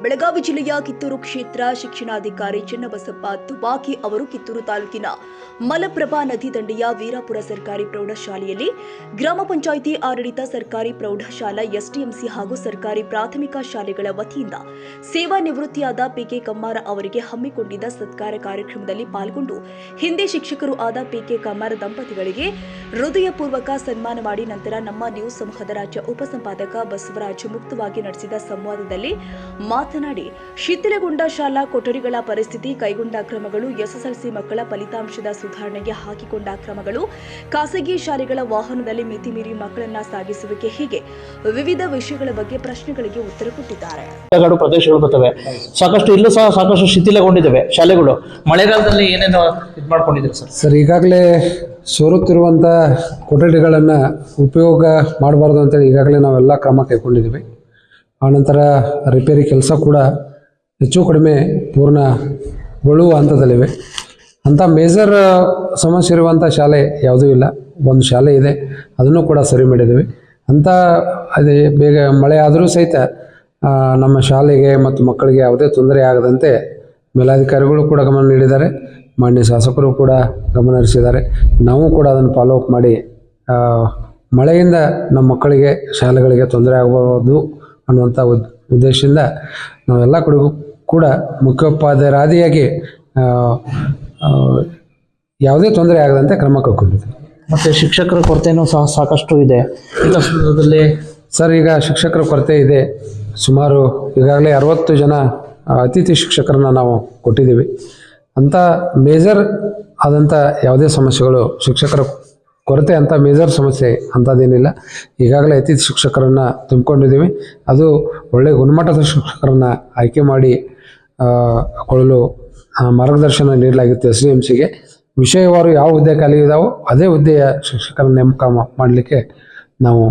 ಬೆಳಗಾವಿ ಜಿಲ್ಲೆಯ ಕಿತ್ತೂರು ಕ್ಷೇತ್ರ ಶಿಕ್ಷಣಾಧಿಕಾರಿ ಚೆನ್ನಬಸಪ್ಪ ತುಬಾಕಿ ಅವರು ಕಿತ್ತೂರು ತಾಲೂಕಿನ ಮಲಪ್ರಭಾ ನದಿ ದಂಡೆಯ ವೀರಾಪುರ ಸರ್ಕಾರಿ ಪ್ರೌಢಶಾಲೆಯಲ್ಲಿ ಗ್ರಾಮ ಪಂಚಾಯಿತಿ ಆಡಳಿತ ಸರ್ಕಾರಿ ಪ್ರೌಢಶಾಲಾ ಎಸ್ಡಿಎಂಸಿ ಹಾಗೂ ಸರ್ಕಾರಿ ಪ್ರಾಥಮಿಕ ಶಾಲೆಗಳ ವತಿಯಿಂದ ಸೇವಾ ನಿವೃತ್ತಿಯಾದ ಪಿಕೆ ಕಮ್ಮಾರ ಅವರಿಗೆ ಹಮ್ಮಿಕೊಂಡಿದ್ದ ಸತ್ಕಾರ ಕಾರ್ಯಕ್ರಮದಲ್ಲಿ ಪಾಲ್ಗೊಂಡು ಹಿಂದೆ ಶಿಕ್ಷಕರು ಆದ ಪಿಕೆ ಕಮ್ಮಾರ ದಂಪತಿಗಳಿಗೆ ಹೃದಯಪೂರ್ವಕ ಸನ್ಮಾನ ಮಾಡಿ ನಂತರ ನಮ್ಮ ನ್ಯೂಸ್ ಸಮೂಹದ ರಾಜ್ಯ ಉಪಸಂಪಾದಕ ಬಸವರಾಜ್ ಮುಕ್ತವಾಗಿ ನಡೆಸಿದ ಸಂವಾದದಲ್ಲಿ ಮಾತನಾಡಿ ಶಿಥಿಲಗೊಂಡ ಶಾಲಾ ಕೊಠಡಿಗಳ ಪರಿಸ್ಥಿತಿ ಕೈಗೊಂಡ ಕ್ರಮಗಳು ಎಸ್ಎಸ್ಎಲ್ಸಿ ಮಕ್ಕಳ ಫಲಿತಾಂಶದ ಸುಧಾರಣೆಗೆ ಹಾಕಿಕೊಂಡ ಕ್ರಮಗಳು ಖಾಸಗಿ ಶಾಲೆಗಳ ವಾಹನದಲ್ಲಿ ಮಿತಿ ಮೀರಿ ಮಕ್ಕಳನ್ನ ಸಾಗಿಸುವಿಕೆ ಹೀಗೆ ವಿವಿಧ ವಿಷಯಗಳ ಬಗ್ಗೆ ಪ್ರಶ್ನೆಗಳಿಗೆ ಉತ್ತರ ಕೊಟ್ಟಿದ್ದಾರೆ. ಪ್ರದೇಶಗಳು ಬರ್ತವೆ. ಸಾಕಷ್ಟು ಇಲ್ಲೂ ಸಹ ಸಾಕಷ್ಟು ಶಿಥಿಲಗೊಂಡಿದ್ದಾವೆ ಶಾಲೆಗಳು. ಮಳೆಗಾಲದಲ್ಲಿ ಏನೇನು ಇದು ಮಾಡ್ಕೊಂಡಿದ್ದೀರಿ ಸರ್? ಸರ್ ಈಗಾಗಲೇ ಸೋರುತ್ತಿರುವಂತಹ ಕೊಠಡಿಗಳನ್ನ ಉಪಯೋಗ ಮಾಡಬಾರ್ದು ಅಂತೇಳಿ ಈಗಾಗಲೇ ನಾವೆಲ್ಲ ಕ್ರಮ ಕೈಗೊಂಡಿದ್ದೀವಿ. ಆನಂತರ ರಿಪೇರಿ ಕೆಲಸ ಕೂಡ ಹೆಚ್ಚು ಕಡಿಮೆ ಪೂರ್ಣಗೊಳ್ಳುವ ಹಂತದಲ್ಲಿವೆ. ಅಂಥ ಮೇಜರ್ ಸಮಸ್ಯೆ ಇರುವಂಥ ಶಾಲೆ ಯಾವುದೂ ಇಲ್ಲ. ಒಂದು ಶಾಲೆ ಇದೆ. ಅದನ್ನು ಕೂಡ ಸರಿ ಮಾಡಿದ್ದೀವಿ. ಅಂಥ ಅದೇ ಬೇಗ ಮಳೆ ಆದರೂ ಸಹಿತ ನಮ್ಮ ಶಾಲೆಗೆ ಮತ್ತು ಮಕ್ಕಳಿಗೆ ಯಾವುದೇ ತೊಂದರೆ ಆಗದಂತೆ ಮೇಲಾಧಿಕಾರಿಗಳು ಕೂಡ ಗಮನ ನೀಡಿದ್ದಾರೆ. ಮಾನ್ಯ ಶಾಸಕರು ಕೂಡ ಗಮನ ಹರಿಸಿದ್ದಾರೆ. ನಾವು ಕೂಡ ಅದನ್ನು ಫಾಲೋ ಅಪ್ ಮಾಡಿ ಮಳೆಯಿಂದ ನಮ್ಮ ಮಕ್ಕಳಿಗೆ, ಶಾಲೆಗಳಿಗೆ ತೊಂದರೆ ಆಗಬಾರದು. ಅನ್ನುವಂಥ ಉದ್ ಉದ್ದೇಶದಿಂದ ನಾವೆಲ್ಲ ಕಡೆಗೂ ಕೂಡ ಮುಖ್ಯೋಪಾಧ್ಯಾಯರಾದಿಯಾಗಿ ಯಾವುದೇ ತೊಂದರೆ ಆಗದಂತೆ ಕ್ರಮ ಕೈಗೊಂಡಿದ್ದೀವಿ. ಮತ್ತು ಶಿಕ್ಷಕರ ಕೊರತೆಯೂ ಸಹ ಸಾಕಷ್ಟು ಇದೆ. ಈಗ ಸಂದರ್ಭದಲ್ಲಿ ಸರ್ ಈಗ ಶಿಕ್ಷಕರ ಕೊರತೆ ಇದೆ. ಸುಮಾರು ಈಗಾಗಲೇ ಅರವತ್ತು ಜನ ಅತಿಥಿ ಶಿಕ್ಷಕರನ್ನ ನಾವು ಕೊಟ್ಟಿದ್ದೀವಿ. ಅಂಥ ಮೇಜರ್ ಆದಂಥ ಯಾವುದೇ ಸಮಸ್ಯೆಗಳು ಶಿಕ್ಷಕರ ಕೊರತೆ ಅಂತ ಮೇಜರ್ ಸಮಸ್ಯೆ ಅಂಥದ್ದೇನಿಲ್ಲ. ಈಗಾಗಲೇ ಅತಿಥಿ ಶಿಕ್ಷಕರನ್ನು ತುಂಬಿಕೊಂಡಿದ್ದೀವಿ. ಅದು ಒಳ್ಳೆಯ ಗುಣಮಟ್ಟದ ಶಿಕ್ಷಕರನ್ನು ಆಯ್ಕೆ ಮಾಡಿ ಕೊಳ್ಳಲು ಮಾರ್ಗದರ್ಶನ ನೀಡಲಾಗಿತ್ತು ಎಸ್ ಡಿ ಎಂ ಸಿಗೆ. ವಿಷಯವಾರು ಯಾವ ಹುದ್ದೆ ಖಾಲಿ ಇದಾವೋ ಅದೇ ಹುದ್ದೆಯ ಶಿಕ್ಷಕರ ನೇಮಕ ಮಾಡಲಿಕ್ಕೆ ನಾವು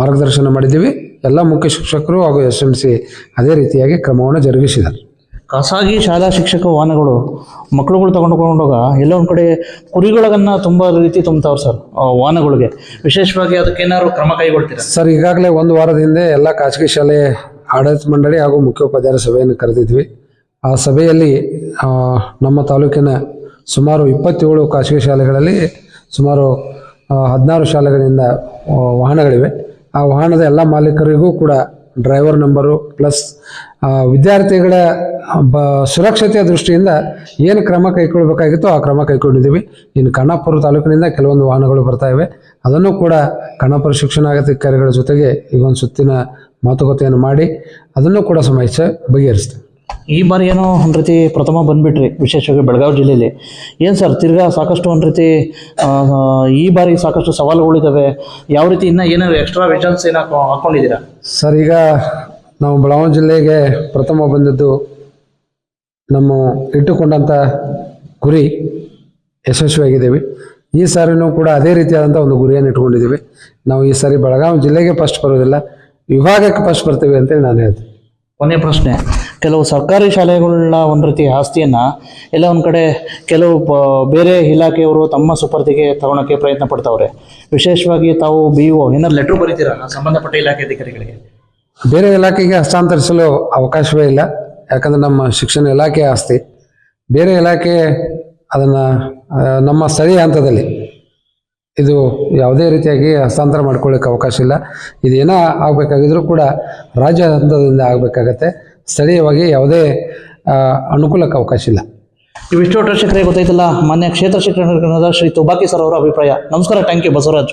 ಮಾರ್ಗದರ್ಶನ ಮಾಡಿದ್ದೀವಿ. ಎಲ್ಲ ಮುಖ್ಯ ಶಿಕ್ಷಕರು ಹಾಗೂ ಎಸ್ ಎಂ ಸಿ ಅದೇ ರೀತಿಯಾಗಿ ಕ್ರಮವನ್ನು ಜರುಗಿಸಿದ್ದಾರೆ. ಖಾಸಗಿ ಶಾಲಾ ಶಿಕ್ಷಕ ವಾಹನಗಳು ಮಕ್ಕಳುಗಳು ತಗೊಂಡುಕೊಂಡೋಗ ಎಲ್ಲೋ ಒಂದು ಕಡೆ ಕುರಿಗಳನ್ನ ತುಂಬ ರೀತಿ ತುಂಬ್ತಾವ್ರು ಸರ್ ವಾಹನಗಳಿಗೆ. ವಿಶೇಷವಾಗಿ ಅದಕ್ಕೇನಾದ್ರು ಕ್ರಮ ಕೈಗೊಳ್ತೀರಾ? ಸರ್, ಈಗಾಗಲೇ ಒಂದು ವಾರದ ಹಿಂದೆ ಎಲ್ಲ ಖಾಸಗಿ ಶಾಲೆ, ಆಡಳಿತ ಮಂಡಳಿ ಹಾಗೂ ಮುಖ್ಯೋಪಾಧ್ಯಾಯರ ಸಭೆಯನ್ನು ಕರೆದಿದ್ವಿ. ಆ ಸಭೆಯಲ್ಲಿ ನಮ್ಮ ತಾಲೂಕಿನ ಸುಮಾರು ಇಪ್ಪತ್ತೇಳು ಖಾಸಗಿ ಶಾಲೆಗಳಲ್ಲಿ ಸುಮಾರು ಹದಿನಾರು ಶಾಲೆಗಳಿಂದ ವಾಹನಗಳಿವೆ. ಆ ವಾಹನದ ಎಲ್ಲ ಮಾಲೀಕರಿಗೂ ಕೂಡ ಡ್ರೈವರ್ ನಂಬರು, ಪ್ಲಸ್ ವಿದ್ಯಾರ್ಥಿಗಳ ಬ ಸುರಕ್ಷತೆಯ ದೃಷ್ಟಿಯಿಂದ ಏನು ಕ್ರಮ ಕೈಗೊಳ್ಳಬೇಕಾಗಿತ್ತೋ ಆ ಕ್ರಮ ಕೈಗೊಂಡಿದ್ದೀವಿ. ಇನ್ನು ಕಣ್ಣಾಪುರ ತಾಲೂಕಿನಿಂದ ಕೆಲವೊಂದು ವಾಹನಗಳು ಬರ್ತಾ ಇವೆ. ಅದನ್ನು ಕೂಡ ಕಣ್ಣಾಪುರ ಶಿಕ್ಷಣಾಧಿಕಾರಿಗಳ ಜೊತೆಗೆ ಈಗ ಒಂದು ಸುತ್ತಿನ ಮಾತುಕತೆಯನ್ನು ಮಾಡಿ ಅದನ್ನು ಕೂಡ ಸಮಸ್ಯೆ ಬಗೆಹರಿಸ್ತೀವಿ. ಈ ಬಾರಿ ಏನೋ ಒಂದು ರೀತಿ ಪ್ರಥಮ ಬಂದ್ಬಿಟ್ರಿ ವಿಶೇಷವಾಗಿ ಬೆಳಗಾವಿ ಜಿಲ್ಲೆಯಲ್ಲಿ. ಏನು ಸರ್ ತಿರ್ಗಾ ಸಾಕಷ್ಟು ಒಂದು ರೀತಿ ಈ ಬಾರಿ ಸಾಕಷ್ಟು ಸವಾಲುಗಳಿದ್ದಾವೆ ಯಾವ ರೀತಿ ಇನ್ನೂ ಏನಾದ್ರು ಎಕ್ಸ್ಟ್ರಾ ವಿಷನ್ಸ್ ಏನು ಹಾಕೊ ಹಾಕ್ಕೊಂಡಿದ್ದೀರಾ ಸರ್ ಈಗ ನಾವು ಬೆಳಗಾವಿ ಜಿಲ್ಲೆಗೆ ಪ್ರಥಮ ಬಂದದ್ದು ನಮ್ಮ ಇಟ್ಟುಕೊಂಡಂಥ ಗುರಿ ಯಶಸ್ವಿಯಾಗಿದ್ದೀವಿ. ಈ ಸಾರಿನೂ ಕೂಡ ಅದೇ ರೀತಿಯಾದಂಥ ಒಂದು ಗುರಿಯನ್ನು ಇಟ್ಕೊಂಡಿದ್ದೀವಿ ನಾವು ಈ ಸಾರಿ ಬೆಳಗಾವಿ ಜಿಲ್ಲೆಗೆ ಫಸ್ಟ್ ಬರೋದಿಲ್ಲ ವಿಭಾಗಕ್ಕೆ ಫಸ್ಟ್ ಬರ್ತೀವಿ ಅಂತೇಳಿ ನಾನು ಹೇಳ್ತೀನಿ. ಕೊನೆಯ ಪ್ರಶ್ನೆ ಕೆಲವು ಸರ್ಕಾರಿ ಶಾಲೆಗಳ ಒಂದು ರೀತಿ ಆಸ್ತಿಯನ್ನು ಎಲ್ಲ ಒಂದು ಕಡೆ ಕೆಲವು ಪ- ಬೇರೆ ಇಲಾಖೆಯವರು ತಮ್ಮ ಸುಪರ್ದಿಗೆ ತಗೊಳಕ್ಕೆ ಪ್ರಯತ್ನ ಪಡ್ತಾವ್ರೆ. ವಿಶೇಷವಾಗಿ ತಾವು ಬಿ ಒ ಏನಾದ್ರು ಲೆಟ್ರ್ ಬರೀತೀರಾ? ಸಂಬಂಧಪಟ್ಟ ಇಲಾಖೆ ಅಧಿಕಾರಿಗಳಿಗೆ. ಬೇರೆ ಇಲಾಖೆಗೆ ಹಸ್ತಾಂತರಿಸಲು ಅವಕಾಶವೇ ಇಲ್ಲ. ಯಾಕಂದ್ರೆ ನಮ್ಮ ಶಿಕ್ಷಣ ಇಲಾಖೆ ಆಸ್ತಿ. ಬೇರೆ ಇಲಾಖೆ ಅದನ್ನು ನಮ್ಮ ಸ್ಥಳೀಯ ಹಂತದಲ್ಲಿ ಇದು ಯಾವುದೇ ರೀತಿಯಾಗಿ ಹಸ್ತಾಂತರ ಮಾಡ್ಕೊಳ್ಳಿಕ್ಕೆ ಅವಕಾಶ ಇಲ್ಲ. ಇದೇನೋ ಆಗಬೇಕಾಗಿದ್ರೂ ಕೂಡ ರಾಜ್ಯ ಹಂತದಿಂದ ಆಗಬೇಕಾಗತ್ತೆ. ಸ್ಥಳೀಯವಾಗಿ ಯಾವುದೇ ಅನುಕೂಲಕ್ಕೆ ಅವಕಾಶ ಇಲ್ಲ. ಇವಿಷ್ಟು ಶಿಕ್ಷಕರಿಗೆ ಗೊತ್ತಾಯ್ತಲ್ಲ, ಮಾನ್ಯ ಕ್ಷೇತ್ರ ಶಿಕ್ಷಣ ಶ್ರೀ ತುಬಾಕಿ ಸರ್ ಅವರ ಅಭಿಪ್ರಾಯ. ನಮಸ್ಕಾರ ಥ್ಯಾಂಕ್ ಯು ಬಸವರಾಜ್.